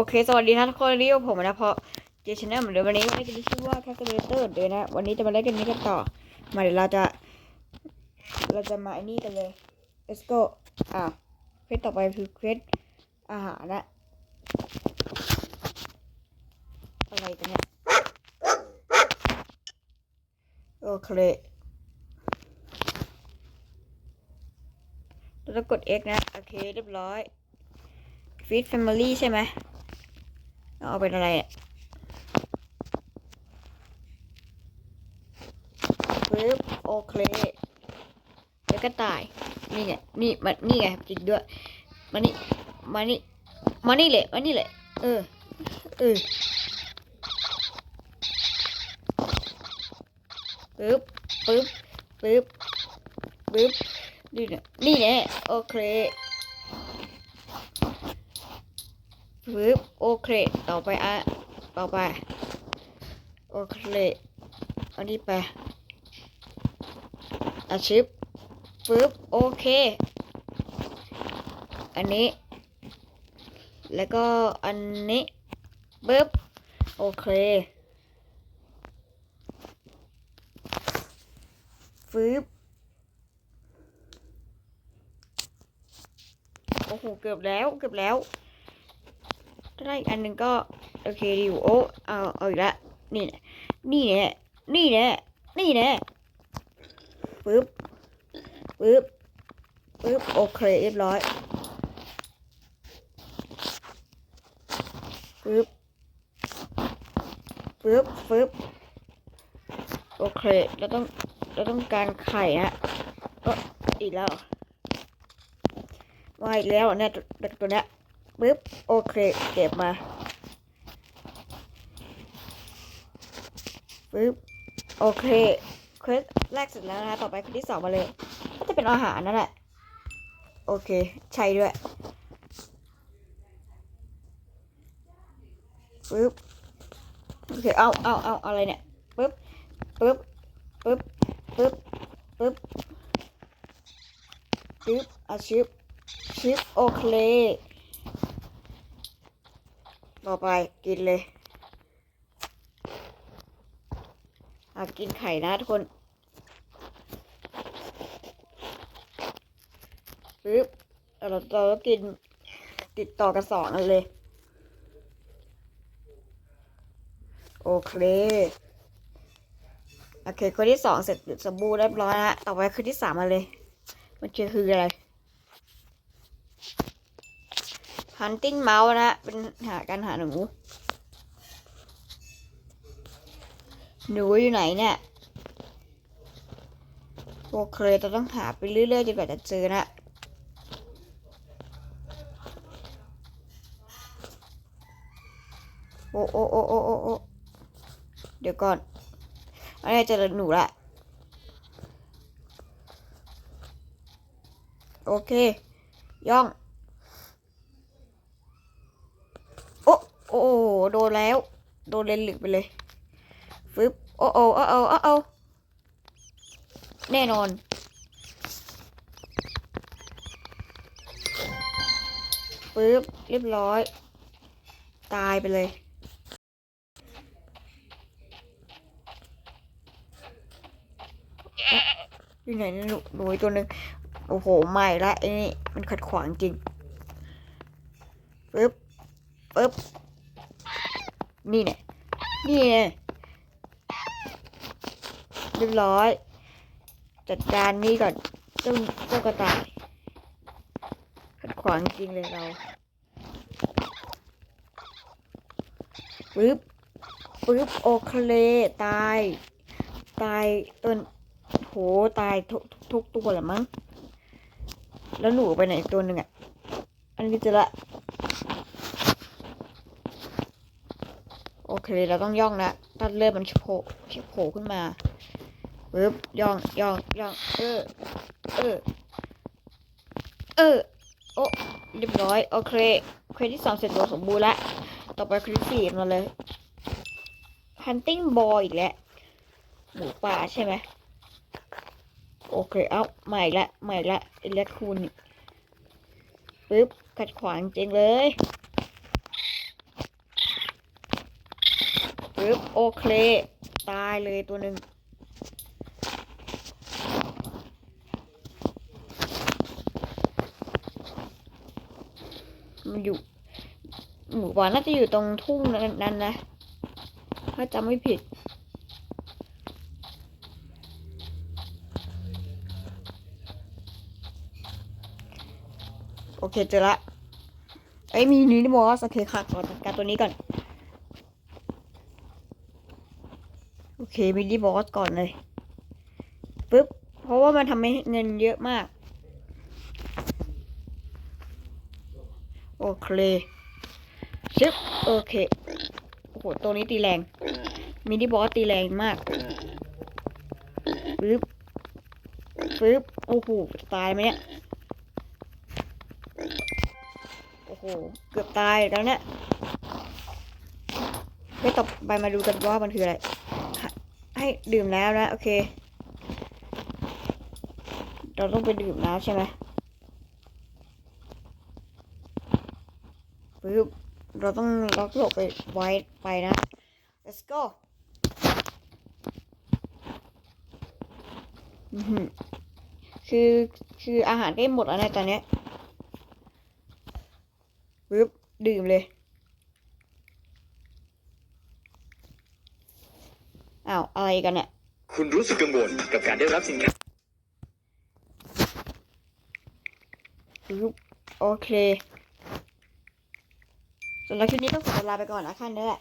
โอเค สวัสดีทุกคนนี่ผมนะเพราะเจชแนลเหมือนเดิมวันนี้ไม่ได้ชื่อว่าแคสเบเตอร์เดินนะ วันนี้จะมาเล่นกันนี้กันต่อ มาเดี๋ยวเราจะ เราจะมาไอ้นี่กันเลย let's go อะเควสต่อไปคือเควสอาหารนะ อะไรกันเนี่ย โอเคเราต้องกด X นะ โอเค เรียบร้อยฟีดแฟมิลี่ใช่ไหม เอาเป็นอะไรอะปึ๊บโอเคแล้วก็ตาย นี่ไง นี่มันนี่ไงจริงด้วย มานี่ มานี่ มานี่เลยมานี่เลยเออ เออปึ๊บปึ๊บปึ๊บปึ๊บนี่เนี่ยนี่แน่โอเค ปึ๊บโอเค ต่อไปอะต่อไป โอเคเอานี้ไปอาชิปปึ๊บโอเค อันนี้ แล้วก็อันนี้ปึ๊บโอเคฟืบโอ้โห เกือบแล้ว เกือบแล้ว ถ้าได้อีกอันหนึ่งก็โอเคดีอยู่โอ้เอาเอาอีกละนี่แหละนี่แหละนี่แหละนี่แหละปึ๊บปึ๊บปึ๊บโอเคเรียบร้อยปึ๊บปึ๊บปึ๊บโอเคเราต้องเราต้องการไข่นะเอออีกแล้วมาอีกแล้วเนี่ยตัวตัวเนี้ย ปึ๊บ โอเค เก็บมาปึ๊บ โอเคเควสแรกเสร็จแล้วนะคะต่อไปเควสที่สองมาเลย ก็จะเป็นอาหารนั่นแหละ โอเค ใช่ด้วยปึ๊บ โอเค เอาเอาเอาอะไรเนี่ยปึ๊บปึ๊บปึ๊บปึ๊บปึ๊บปึ๊บอาชิปชิปโอเค ต่อไปกินเลยอากินไข่นะทุกคนปึ๊บเราเราก็กินติดต่อกันสองอันเลย โอเค โอเค คนที่สองเสร็จสมบูรณ์เรียบร้อยแล้วต่อไปคนที่สามมาเลย มันจะคืออะไร hunting mouse นะเป็นหาการหาหนู หนูอยู่ไหนเนี่ย โอเคเราต้องหาไปเรื่อยๆจนกว่าจะเจอนะโอ้โอ้โอ้โอ้โอ้เดี๋ยวก่อน อันนี้เจอหนูละ โอเค ย่อง โอ้โอ้โดนแล้ว โดนเลนหลึกไปเลยฟึบโอ้โอ้โอ้โอ้โอ้แน่นอน ปึ๊บ เรียบร้อย ตายไปเลย อยู่ไหนเนี่ยหนูหนูตัวหนึ่งโอ้โห ใหม่ละไอ้นี่ มันขัดขวางจริง ปึ๊บ ปึ๊บ นี่เนี่ยนี่เนี่ยเรียบร้อย จัดการนี่ก่อนเจ้าเจ้ากระต่ายขัดขวางจริงเลยเราปึ๊บปึ๊บโอเคตาย ตายต้นโหตายทุกทุกตัวแหละมั้งแล้วหนูไปไหนอีกตัวหนึ่งอะ อันนี้จะละ โอเคเราต้องย่องนะถ้าเลือดมันโผล่โผล่ขึ้นมาปึ๊บย่องย่องย่องเออเออเออโอ้เรียบร้อยโอเคเควสที่สองเสร็จตัวสมบูรณ์แล้วต่อไปเควสที่สี่มาเลย hunting boy อีกแล้วหมูป่าใช่ไหมโอเคเอาใหม่ละใหม่ละเอเล็กคูนปึ๊บขัดขวางจริงเลย ปึ๊บโอเค ตายเลยตัวหนึ่งมันอยู่หมู่บ้านน่าจะอยู่ตรงทุ่งนั้นนะ ถ้าจำไม่ผิด โอเคเจอละเอ้ยมีนิดมอสโอเคค่ะก่อนจัดการตัวนี้ก่อน โอเคมินิบอสก่อนเลยปึ๊บเพราะว่ามันทำให้เงินเยอะมาก โอเคชึบโอเคโอ้โหตัวนี้ตีแรง มินิบอสตีแรงมากปึ๊บปึ๊บโอ้โหตายไหมเนี่ยโอ้โหเกือบตายแล้วเนี่ยไปต่อไปมาดูกันว่ามันคืออะไร ให้ดื่มแล้วนะ โอเค เราต้องไปดื่มน้ำใช่ไหมปึ๊บเราต้องล็อกโลกไปไว้ไปนะ let's go คือคืออาหารได้หมดแล้วนตอนนี้ปึ๊บดื่มเลยาวอะไรกันเนี่ย คุณรู้สึกกังวลกับการได้รับสินค้าปึ๊บโอเคสำหรับคลิปนี้ต้องขอลาไปก่อนนะขั้นนี้แหละ